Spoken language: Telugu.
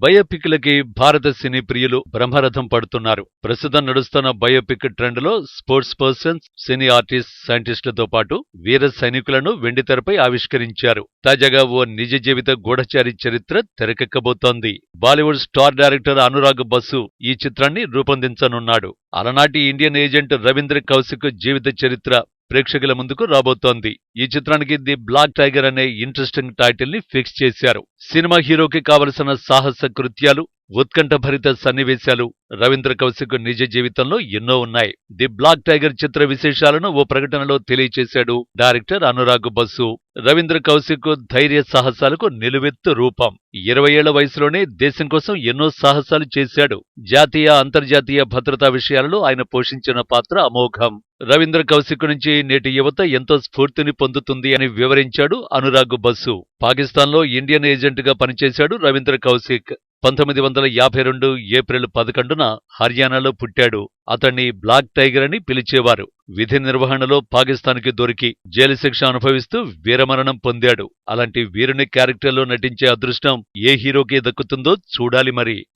బయోపిక్లకి భారత సినీ ప్రియులు బ్రహ్మరథం పడుతున్నారు. ప్రస్తుతం నడుస్తున్న బయోపిక్ ట్రెండ్లో స్పోర్ట్స్ పర్సన్స్ సినీ ఆర్టిస్ట్ సైంటిస్టులతో పాటు వీర సైనికులను వెండితెరపై ఆవిష్కరించారు. తాజాగా ఓ నిజ జీవిత గూఢచారి చరిత్ర తెరకెక్కబోతోంది. Bollywood star director Anurag Basu ఈ చిత్రాన్ని రూపొందించనున్నాడు. అలనాటి ఇండియన్ ఏజెంట్ రవీంద్ర కౌశిక్ జీవిత చరిత్ర ప్రేక్షకుల ముందుకు రాబోతోంది. ఈ చిత్రానికి ది బ్లాక్ టైగర్ అనే ఇంట్రెస్టింగ్ టైటిల్ని ఫిక్స్ చేశారు. సినిమా హీరోకి కావలసిన సాహస కృత్యాలు ఉత్కంఠభరిత సన్నివేశాలు రవీంద్ర కౌశిక్ నిజ జీవితంలో ఎన్నో ఉన్నాయి. ది బ్లాక్ టైగర్ చిత్ర విశేషాలను ఓ ప్రకటనలో తెలియచేశాడు డైరెక్టర్ అనురాగ్ బసు రవీంద్ర కౌశిక్ ధైర్య సాహసాలకు నిలువెత్తు రూపం. ఇరవై ఏళ్ళ వయసులోనే దేశం కోసం ఎన్నో సాహసాలు చేశాడు. జాతీయ అంతర్జాతీయ భద్రతా విషయాలలో ఆయన పోషించిన పాత్ర అమోఘం. రవీంద్ర కౌశిక్ నుంచి నేటి యువత ఎంతో స్ఫూర్తిని పొందుతుంది అని వివరించాడు అనురాగ్ బసు పాకిస్తాన్లో ఇండియన్ ఏజెంట్గా పనిచేశాడు రవీంద్ర కౌశిక్. పంతొమ్మిది వందల యాభై రెండు ఏప్రిల్ పదకొండున హర్యానాలో పుట్టాడు. అతన్ని బ్లాక్ టైగర్ అని పిలిచేవారు. విధి నిర్వహణలో పాకిస్తాన్కి దొరికి జైలు శిక్ష అనుభవిస్తూ వీరమరణం పొందాడు. అలాంటి వీరుని క్యారెక్టర్లో నటించే అదృష్టం ఏ హీరోకి దక్కుతుందో చూడాలి మరి.